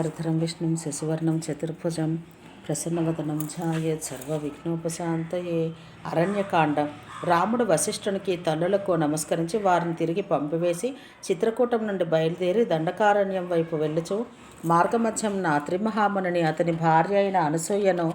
శుక్లాంబరధరం విష్ణుం శశివర్ణం చతుర్భుజం ప్రసన్నవదనం ఛాయేత్ సర్వ విఘ్నోపశాంతయే అరణ్యకాండం రాముడు వశిష్ఠునికి తల్లులకు నమస్కరించి వారిని తిరిగి పంపివేసి చిత్రకూటం నుండి బయలుదేరి దండకారణ్యం వైపు వెళ్ళుచు మార్గమధ్యంన త్రిమహామునిని అతని భార్య అయిన అనసూయను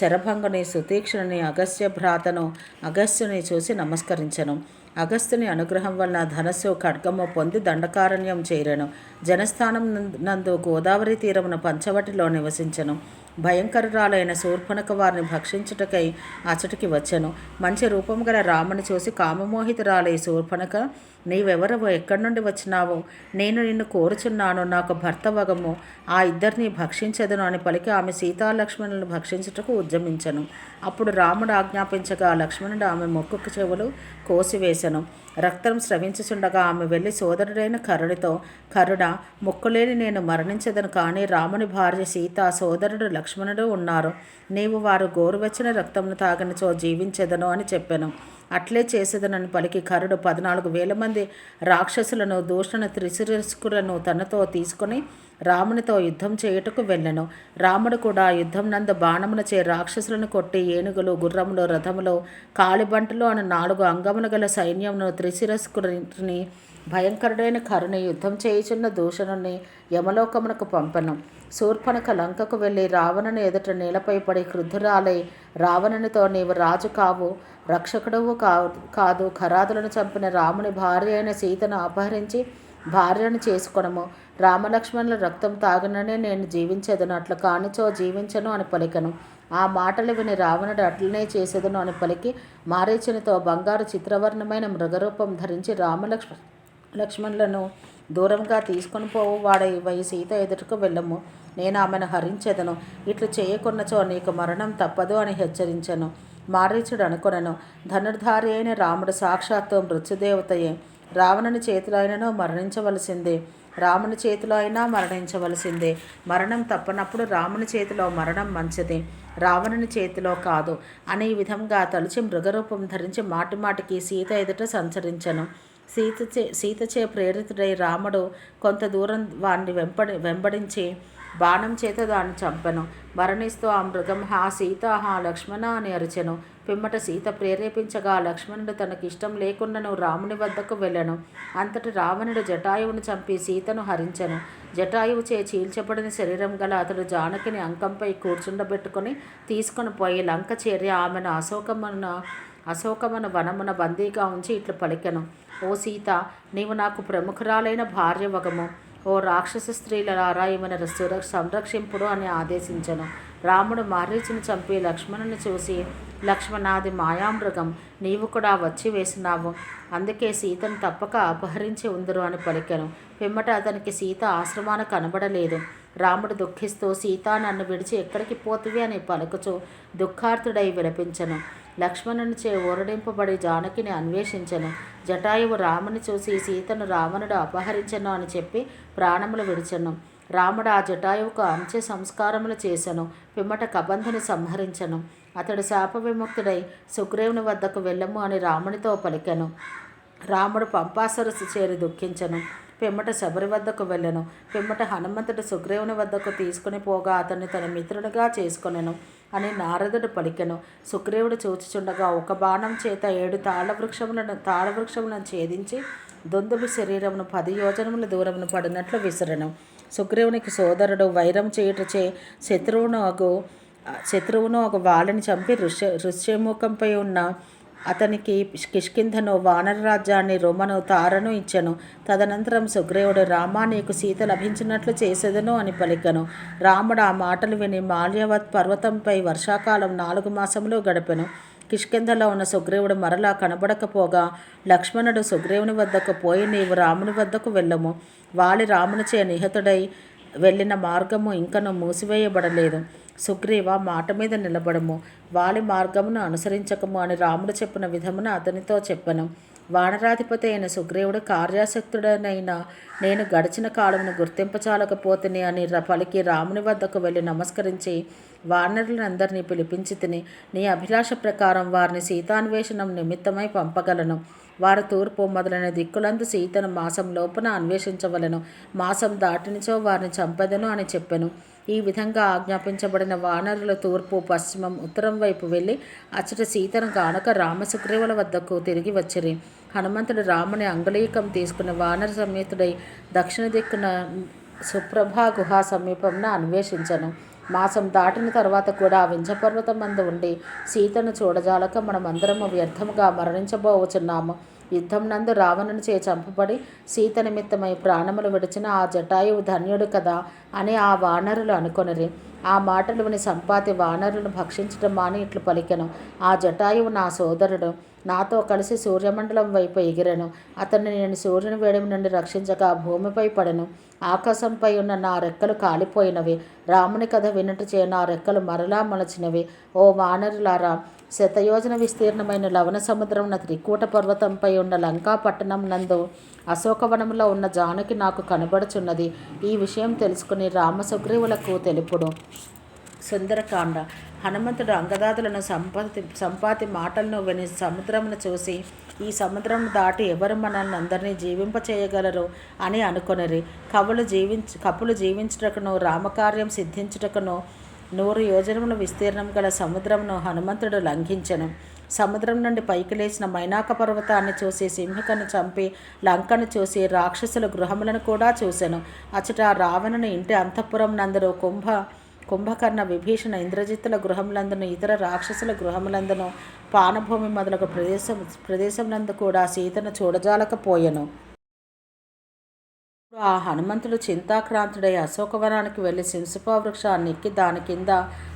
శరభంగుని సుతీక్షణుని అగస్య భ్రాతను అగస్త్యుని చూసి నమస్కరించను. అగస్త్యుని అనుగ్రహం వలన ధనస్సు ఖడ్గము పొంది దండకారణ్యం చేరాను. జనస్థానం నందు గోదావరి తీరమున పంచవటిలో నివసించను. భయంకరురాలైన శూర్పణక వారిని భక్షించుటకై అచటికి వచ్చెను. మంచి రూపం గల రాముని చూసి కామమోహితురాలై శూర్పణక నీవెవరవో? ఎక్కడి నుండి వచ్చినావో? నేను నిన్ను కోరుచున్నాను. నాకు భర్త వగము. ఆ ఇద్దరిని భక్షించదును అని పలికి ఆమె సీతాలక్ష్మణులను భక్షించుటకు ఉద్యమించను. అప్పుడు రాముడు ఆజ్ఞాపించగా లక్ష్మణుడు ఆమె మొక్కుకు చెవులు కోసివేశను రక్తం స్రవించుచుండగా ఆమె వెళ్ళి సోదరుడైన కరుడితో కరుడ మొక్కులేని నేను మరణించదను. కానీ రాముని భార్య సీత సోదరుడు లక్ష్మణుడు ఉన్నారు. నీవు వారు గోరువెచ్చని రక్తమును తాగనిచో జీవించదను అని చెప్పాను. అట్లే చేసేదనని పలికి కరుడు పద్నాలుగు వేల మంది రాక్షసులను దూషణ త్రిశిరస్కులను తనతో తీసుకొని రామునితో యుద్ధం చేయుటకు వెళ్ళెను. రాముడు కూడా యుద్ధం నందు బాణమునచే రాక్షసులను కొట్టి ఏనుగులు గుర్రములు రథములు కాళిబంటలు అని నాలుగు అంగములు గల సైన్యమును త్రిశిరస్కుని భయంకరుడైన కరుని యుద్ధం చేయుచున్న దూషణుని యమలోకమునకు పంపను. శూర్పణక లంకకు వెళ్ళి రావణుని ఎదుట నేలపై పడి క్రుద్ధురాలై రావణునితో నీవు రాజు కావు రక్షకుడవు కాదు. ఖరాదులను చంపిన రాముని భార్య అయిన సీతను అపహరించి భార్యను చేసుకొనము. రామలక్ష్మణుల రక్తం తాగననే నేను జీవించేదను. అట్లా కానిచో జీవించను అని పలికను. ఆ మాటలు విని రావణుడు అట్లనే చేసేదను అని పలికి మారీచునితో బంగారు చిత్రవర్ణమైన మృగరూపం ధరించి రామలక్ష్మ లక్ష్మణులను దూరంగా తీసుకొని పోవు వాడై వై సీత ఎదుటకు వెళ్ళము. నేను ఆమెను హరించెదను. ఇట్లు చేయకున్నచో నీకు మరణం తప్పదు అని హెచ్చరించను. మారీచుడు అనుకొనను ధనుర్ధారి అయిన రాముడు సాక్షాత్తు మృత్యుదేవతయే. రావణుని చేతిలో అయినను మరణించవలసిందే. రాముని చేతిలో అయినా మరణించవలసిందే. మరణం తప్పనప్పుడు రాముని చేతిలో మరణం మంచిది. రావణుని చేతిలో కాదు. అనే విధంగా తలిచి మృగరూపం ధరించి మాటి మాటికి సీత ఎదుట సంచరించను. సీతచే సీతచే ప్రేరితుడై రాముడు కొంత దూరం వాడిని వెంపడి వెంబడించి బాణం చేత దాన్ని చంపెను. మరణిస్తూ ఆ మృగం హా సీత హా లక్ష్మణ అని అరిచెను. పిమ్మట సీత ప్రేరేపించగా లక్ష్మణుడు తనకి ఇష్టం లేకుండాను రాముని వద్దకు వెళ్ళను. అంతటి రావణుడు జటాయువును చంపి సీతను హరించెను. జటాయువు చే చీల్చబడిన శరీరం గల అతడు జానకిని అంకంపై కూర్చుండబెట్టుకొని తీసుకొని పోయి లంక చేరి ఆమెను అశోకమున అశోకమున వనమున బందీగా ఉంచి ఇట్లు పలికెను. ఓ సీత నీవు నాకు ప్రముఖురాలైన భార్య వగము. ఓ రాక్షస స్త్రీల ఈమెను సంరక్షింపుడు అని ఆదేశించను. రాముడు మహర్షిని చంపి లక్ష్మణుని చూసి లక్ష్మణాది మాయామృగం నీవు కూడా వచ్చి వేసినావు. అందుకే సీతను తప్పక అపహరించి ఉందరు అని పలికెను. పిమ్మట అతనికి సీత ఆశ్రమాన కనబడలేదు. రాముడు దుఃఖిస్తూ సీత నన్ను విడిచి ఎక్కడికి పోతివి అని పలుకుచు దుఃఖార్థుడై విలపించను. లక్ష్మణునిచే ఊరడింపబడి జానకిని అన్వేషించను. జటాయువు రాముని చూసి సీతను రావణుడు అపహరించను అని చెప్పి ప్రాణములు విడిచను. రాముడు ఆ జటాయువుకు అంచె సంస్కారములు చేసెను. పిమ్మట కబంధుని సంహరించను. అతడు శాప విముక్తుడై సుగ్రీవుని వద్దకు వెళ్ళము అని రామునితో పలికెను. రాముడు పంపాసరసు చేరి దుఃఖించను. పిమ్మట శబరి వద్దకు వెళ్ళను. పిమ్మట హనుమంతుడు సుగ్రీవుని వద్దకు తీసుకుని పోగా అతన్ని తన మిత్రుడిగా చేసుకొనెను అని నారదుడు పలికెను. సుగ్రీవుడు చూచుచుండగా ఒక బాణం చేత ఏడు తాళవృక్షములను తాళవృక్షములను ఛేదించి దొందుబి శరీరమును పది యోజనముల దూరమును పడినట్లు విసరను. సుగ్రీవునికి సోదరుడు వైరం చేయుటచే శత్రువును ఒక శత్రువును ఒక వాళ్ళని చంపి ఋష్య ఋష్యముఖంపై ఉన్న అతనికి కిష్కింధను వానర రాజ్యాన్ని తారను ఇచ్చెను. తదనంతరం సుగ్రీవుడు రామా నీకు సీత లభించినట్లు చేసేదను అని పలికను. రాముడు ఆ మాటలు విని మాల్యవత్ పర్వతంపై వర్షాకాలం నాలుగు మాసములు గడిపెను. కిష్కింధలో ఉన్న సుగ్రీవుడు మరలా కనబడకపోగా లక్ష్మణుడు సుగ్రీవుని వద్దకు పోయి నీవు రాముని వద్దకు వెళ్ళము. వాలి రామునిచే నిహతుడై వెళ్ళిన మార్గము ఇంకను మూసివేయబడలేదు. సుగ్రీవ మాట మీద నిలబడము. వాలి మార్గమును అనుసరించకము అని రాముడు చెప్పిన విధమున అతనితో చెప్పను. వానరాధిపతి అయిన సుగ్రీవుడు కార్యాసక్తుడనైన నేను గడిచిన కాలమును గుర్తింపచాలకపోతుని అని పలికి రాముని వద్దకు వెళ్ళి నమస్కరించి వానరులందరినీ పిలిపించి తిని నీ అభిలాష ప్రకారం వారిని సీతాన్వేషణం నిమిత్తమై పంపగలను. వారు తూర్పు మొదలైన దిక్కులందు సీతను మాసం లోపున అన్వేషించవలను. మాసం దాటినిచో వారిని చంపెదను అని చెప్పాను. ఈ విధంగా ఆజ్ఞాపించబడిన వానరుల తూర్పు పశ్చిమం ఉత్తరం వైపు వెళ్ళి అచ్చట సీతను కానక రామసుగ్రీవుల వద్దకు తిరిగి వచ్చిరి. హనుమంతుడు రాముని అంగుళీకం తీసుకున్న వానర సమేతుడై దక్షిణ దిక్కున సుప్రభా గుహా సమీపంన అన్వేషించను. మాసం దాటిన తర్వాత కూడా వింజపర్వతం మందు ఉండి సీతను చూడజాలక మనమందరము వ్యర్థముగా మరణించబోవచున్నాము యుద్ధం నందు రావణుని చే చంపబడి సీత నిమిత్తమై ప్రాణములు విడిచిన ఆ జటాయువు ధన్యుడు కదా అని ఆ వానరులు అనుకొనిరి. ఆ మాటలు విని సంపాతి వానరులను భక్షించడం మాని ఇట్లు పలికెను. ఆ జటాయువు నా సోదరుడు. నాతో కలిసి సూర్యమండలం వైపు ఎగిరెను. అతన్ని నేను సూర్యుని వేడిమి నుండి రక్షించగా భూమిపై పడెను. ఆకాశంపై ఉన్న నా రెక్కలు కాలిపోయినవి. రాముని కథ వినుటచే నా రెక్కలు మరలా మలచినవి. ఓ వానరులారా శతయోజన విస్తీర్ణమైన లవణ సముద్రం త్రికూట పర్వతంపై ఉన్న లంకా పట్టణం నందు అశోకవనంలో ఉన్న జానకి నాకు కనబడుచున్నది. ఈ విషయం తెలుసుకుని రామసుగ్రీవులకు తెలుపుడు. సుందరకాండ. హనుమంతుడు అంగదాదులను సంపతి సంపాతి మాటలను విని సముద్రమును చూసి ఈ సముద్రం దాటి ఎవరు మనల్ని అందరినీ జీవింపచేయగలరు అని అనుకొనిరి. కవులు జీవించ కపులు జీవించుటకును రామకార్యం సిద్ధించుటకును నూరు యోజనముల విస్తీర్ణం గల సముద్రమును హనుమంతుడు లంఘించెను. సముద్రం నుండి పైకి లేచిన మైనాక పర్వతాన్ని చూసి సింహికను చంపి లంకను చూసి రాక్షసుల గృహములను కూడా చూశాను అచట రావణుని ఇంటి అంతఃపురం నందరూ కుంభ కుంభకర్ణ విభీషణ ఇంద్రజిత్తుల గృహములందును ఇతర రాక్షసుల గృహములందును పానభూమి మొదలగు ప్రదేశం ప్రదేశం నందు కూడా సీతను చూడజాలకపోయెను ఆ హనుమంతుడు చింతాక్రాంతుడై అశోకవనానికి వెళ్ళి సింసుపా వృక్షాన్ని ఎక్కి దాని కింద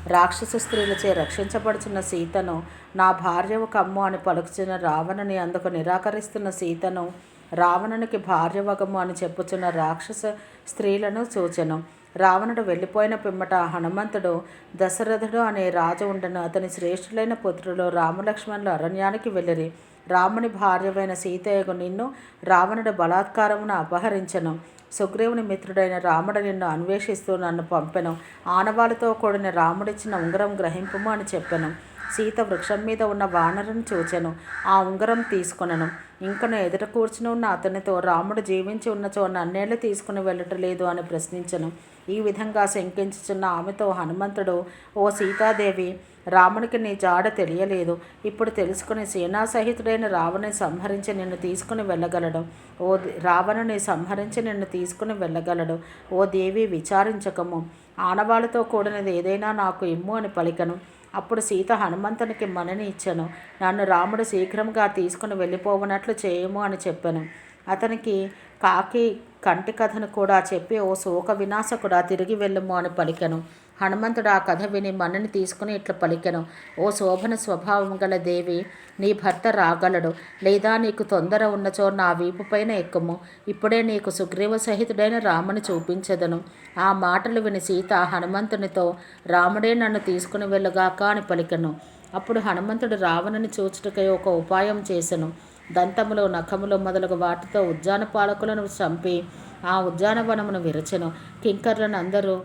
రాక్షస స్త్రీలచే రక్షించబడుచున్న సీతను నా భార్యవు కమ్ము అని పలుకుచున్న రావణుని అందుకు నిరాకరిస్తున్న సీతను రావణునికి భార్యవగము అని చెప్పుచున్న రాక్షస స్త్రీలను సూచను రావణుడు వెళ్ళిపోయిన పిమ్మట హనుమంతుడు దశరథుడు అనే రాజు ఉండను. అతని శ్రేష్ఠులైన పుత్రులు రామలక్ష్మణులు అరణ్యానికి వెళ్ళిరి. రాముని భార్యమైన సీతయ్యకు నిన్ను రావణుడు బలాత్కారమును అపహరించను. సుగ్రీవుని మిత్రుడైన రాముడు నిన్ను అన్వేషిస్తూ నన్ను పంపెను. ఆనవాళ్ళతో కూడిన రాముడిచ్చిన ఉంగరం గ్రహింపుము అని చెప్పాను. సీత వృక్షం మీద ఉన్న వానరుని చూచెను. ఆ ఉంగరం తీసుకునను. ఇంకను ఎదుట కూర్చుని ఉన్న అతనితో రాముడు జీవించి ఉన్నచో నన్నేళ్ళు తీసుకుని వెళ్ళటలేదు అని ప్రశ్నించను. ఈ విధంగా శంకించుచున్న ఆమెతో హనుమంతుడు ఓ సీతాదేవి రామునికి నీ జాడ తెలియలేదు. ఇప్పుడు తెలుసుకుని సేనాసహితుడైన రావణుని సంహరించి నిన్ను తీసుకుని వెళ్ళగలడు. ఓ రావణుని సంహరించి నిన్ను తీసుకుని వెళ్ళగలడు. ఓ దేవి విచారించకము. ఆనవాళ్ళతో కూడినది ఏదైనా నాకు ఇమ్ము అని పలికను. అప్పుడు సీత హనుమంతునికి మనని ఇచ్చను. నన్ను రాముడు శీఘ్రంగా తీసుకుని వెళ్ళిపోవనట్లు చేయము అని చెప్పాను. అతనికి కాకి కంటి కథను కూడా చెప్పి ఓ శోక వినాశకుడా తిరిగి వెళ్ళము అని పలికెను. హనుమంతుడు ఆ కథ విని మన్నని తీసుకుని ఇట్లా పలికెను. ఓ శోభన స్వభావం గల దేవి నీ భర్త రాగలడు. లేదా నీకు తొందర ఉన్నచో నా వీపు పైన ఎక్కుము. ఇప్పుడే నీకు సుగ్రీవ సహితుడైన రాముని చూపించదను. ఆ మాటలు విని సీత హనుమంతునితో రాముడే నన్ను తీసుకుని వెళ్ళుగాక అని పలికెను. అప్పుడు హనుమంతుడు రావణుని చూచుటకై ఒక ఉపాయం చేసెను. దంతములు నఖములు మొదలగు వాటితో ఉద్యాన పాలకులను చంపి ఆ ఉద్యానవనమును విరచెను. కింకర్లను అందరూ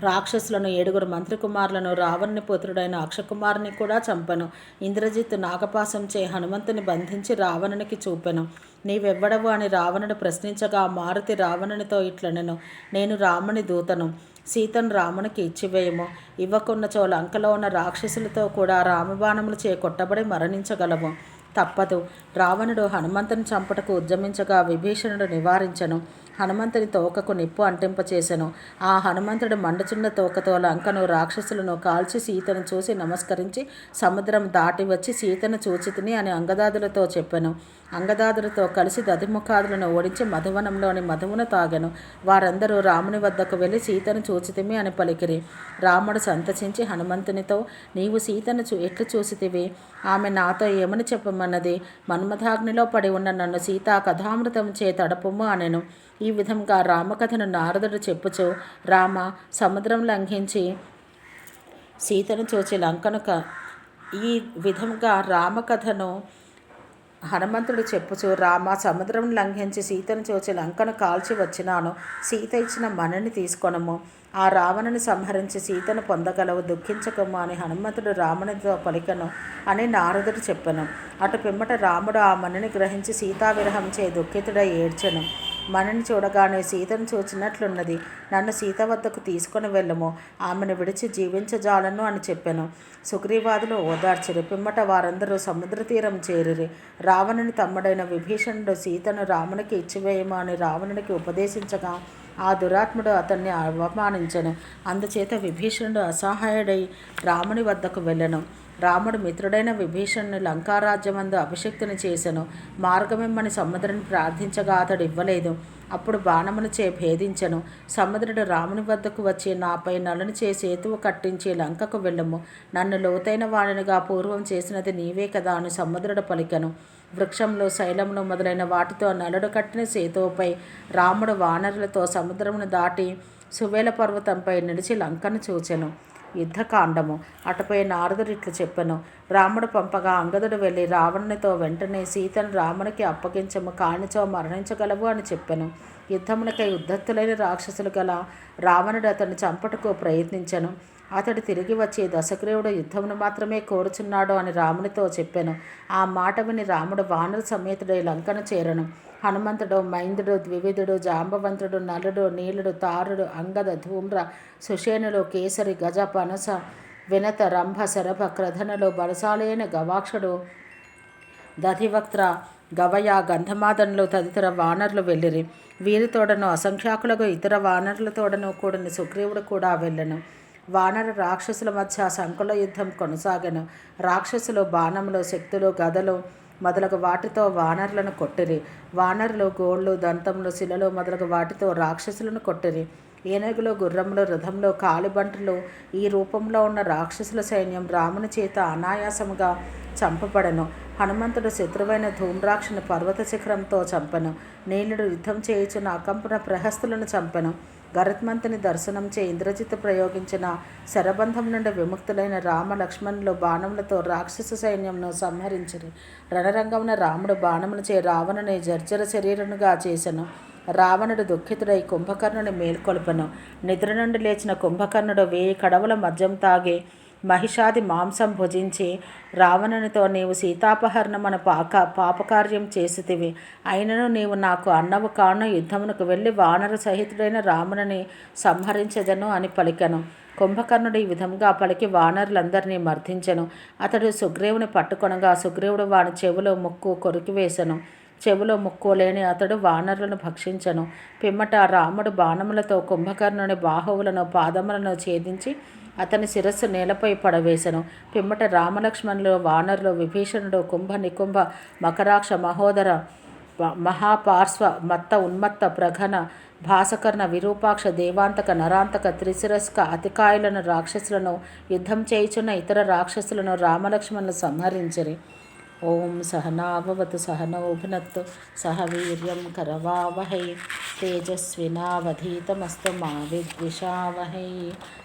రాక్షసులను ఏడుగురు మంత్రి కుమారులను రావణుని పుత్రుడైన అక్షకుమారుని కూడా చంపను. ఇంద్రజిత్ నాగపాసం చే హనుమంతుని బంధించి రావణునికి చూపెను. నీవెవ్వడవు అని రావణుడు ప్రశ్నించగా మారుతి రావణునితో ఇట్లనెను. నేను రాముని దూతను. సీతను రామునికి ఇచ్చివేయము. ఇవ్వకున్నచో లంకలో ఉన్న రాక్షసులతో కూడా రామబాణములు చే కొట్టబడి మరణించగలము తప్పదు. రావణుడు హనుమంతుని చంపటకు ఉద్యమించగా విభీషణుడు నివారించను. హనుమంతుని తోకకు నిప్పు అంటింపచేసెను. ఆ హనుమంతుడు మండుచున్న తోకతో లంకను రాక్షసులను కాల్చి సీతను చూసి నమస్కరించి సముద్రం దాటి వచ్చి సీతను చూచితిని అని అంగదాదులతో చెప్పాను. అంగదాదులతో కలిసి దధిముఖాదులను ఓడించి మధువనంలోని మధువును తాగాను. వారందరూ రాముని వద్దకు వెళ్ళి సీతను చూచితిమి అని పలికిరి. రాముడు సంతసించి హనుమంతునితో నీవు సీతను చూ ఎట్లు చూసితివి? ఆమె నాతో ఏమని చెప్పమన్నది? మన్మథాగ్నిలో పడి ఉన్న నన్ను సీతా కథామృతం చే తడపము అనెను. ఈ విధంగా రామకథను నారదుడు చెప్పుచు రామ సముద్రం లంఘించి సీతను చూచి లంకను ఈ విధంగా రామకథను హనుమంతుడు చెప్పుచు రామ సముద్రం లంఘించి సీతను చూచి లంకను కాల్చి వచ్చినాను. సీత ఇచ్చిన మనని తీసుకొనము. ఆ రావణుని సంహరించి సీతను పొందగలవు దుఃఖించకము అని హనుమంతుడు రామునితో పలికను అని నారదుడు చెప్పను. అటు పిమ్మట రాముడు ఆ మనని గ్రహించి సీతా విరహం చే దుఃఖితుడై ఏడ్చెను. మనని చూడగానే సీతను చూచినట్లున్నది. నన్ను సీత వద్దకు తీసుకుని వెళ్ళము. ఆమెను విడిచి జీవించజాలను అని చెప్పాను. సుగ్రీవాదులు ఓదార్చరు. పిమ్మట వారందరూ సముద్ర తీరం చేరిరి. రావణుని తమ్ముడైన విభీషణుడు సీతను రామునికి ఇచ్చివేయము అని రావణునికి ఉపదేశించగా ఆ దురాత్ముడు అతన్ని అవమానించను. అందుచేత విభీషణుడు అసహాయుడై రాముని వద్దకు వెళ్ళను. రాముడు మిత్రుడైన విభీషణుని లంకారాజ్యమందు అభిషక్తుని చేసెను. మార్గమిమ్మని సముద్రుని ప్రార్థించగా అతడు ఇవ్వలేదు. అప్పుడు బాణమును చే భేదించను. సముద్రుడు రాముని వద్దకు వచ్చి నాపై నలుని చే సేతువు కట్టించి లంకకు వెళ్ళము. నన్ను లోతైన వాడినిగా పూర్వం చేసినది నీవే కదా అని సముద్రుడు పలికను. వృక్షంలో శైలంలో మొదలైన వాటితో నలుడు కట్టిన సేతువుపై రాముడు వానరులతో సముద్రమును దాటి సువేల పర్వతంపై నిలిచి లంకను చూచెను. యుద్ధకాండము. అటుపై నారదుడు ఇట్లు చెప్పెను. రాముడు పంపగా అంగదుడు వెళ్ళి రావణునితో వెంటనే సీతను రామునికి అప్పగించము కానిచో మరణించగలవు అని చెప్పెను. యుద్ధమునకై ఉద్ధత్తులైన రాక్షసులు గల రావణుడు అతను చంపటకు ప్రయత్నించను. అతడు తిరిగి వచ్చి దశగ్రీవుడు యుద్ధమును మాత్రమే కోరుచున్నాడు అని రామునితో చెప్పాను. ఆ మాట విని రాముడు వానర సమేతుడై లంకను చేరను. హనుమంతుడు మైందుడు ద్వివిధుడు జాంబవంతుడు నలుడు నీలుడు తారుడు అంగద ధూమ్ర సుషేనుడు కేసరి గజ పనస వినత రంభ శరభ క్రధనులు బలసాలైన గవాక్షుడు దధివక్త్ర గవయ గంధమాదనులు తదితర వానరులు వెళ్ళిరి. వీరితోడను అసంఖ్యాకులకు ఇతర వానరులతోడను కూడిన సుగ్రీవుడు కూడా వెళ్ళను. వానర రాక్షసుల మధ్య సంకుల యుద్ధం కొనసాగను. రాక్షసులు బాణములు శక్తులు గదలు మొదలగు వాటితో వానరులను కొట్టిరి. వానరులు గోళ్ళు దంతములు శిలలు మొదలగు వాటితో రాక్షసులను కొట్టిరి. ఏనుగులు గుర్రములు రథంలో కాలిబంటలు ఈ రూపంలో ఉన్న రాక్షసుల సైన్యం రాముని చేత అనాయాసముగా చంపబడను. హనుమంతుడు శత్రువైన ధూమ్రాక్షను పర్వత శిఖరంతో చంపెను. నీలుడు యుద్ధం చేయుచున్న అకంపన ప్రహస్తులను చంపెను. గరత్మంతుని దర్శనంచే ఇంద్రజిత్ ప్రయోగించిన శరబంధం నుండి విముక్తులైన రామ లక్ష్మణులు బాణములతో రాక్షస సైన్యంను సంహరించరు. రణరంగమున రాముడు బాణములచే రావణుని జర్జర శరీరనుగా చేశను రావణుడు దుఃఖితుడై కుంభకర్ణుని మేల్కొల్పను. నిద్ర నుండి లేచిన కుంభకర్ణుడు వేయి కడవల మద్యం తాగి మహిషాది మాంసం భుజించి రావణునితో నీవు సీతాపహరణమన పాక పాపకార్యం చేసితివి. అయినను నీవు నాకు అన్నవు కాను యుద్ధమునకు వెళ్ళి వానర సహితుడైన రాముని సంహరించదను అని పలికను. కుంభకర్ణుడు ఈ విధంగా పలికి వానరులందరినీ మర్దించెను అతడు సుగ్రీవుని పట్టుకొనగా సుగ్రీవుడు వాని చెవులో ముక్కు కొరికివేశను చెవులో ముక్కు లేని అతడు వానరులను భక్షించను. పిమ్మట రాముడు బాణములతో కుంభకర్ణుని బాహువులను పాదములను ఛేదించి అతని శిరస్సు నేలపై పడవేశను పిమ్మట రామలక్ష్మణులు వానరులు విభీషణుడు కుంభ నికుంభ మకరాక్ష మహోదర మహాపార్శ్వ మత్త ఉన్మత్త ప్రఘన భాసకర్ణ విరూపాక్ష దేవాంతక నరాంతక త్రిశిరస్క అతికాయులను రాక్షసులను యుద్ధం చేయుచున్న ఇతర రాక్షసులను రామలక్ష్మణులు సంహరించరి. ఓం సహనాభవతు సహనౌభునత్తు సహ వీర్యం కరవావహై తేజస్వినావధీతమస్తు మా విద్విషావహై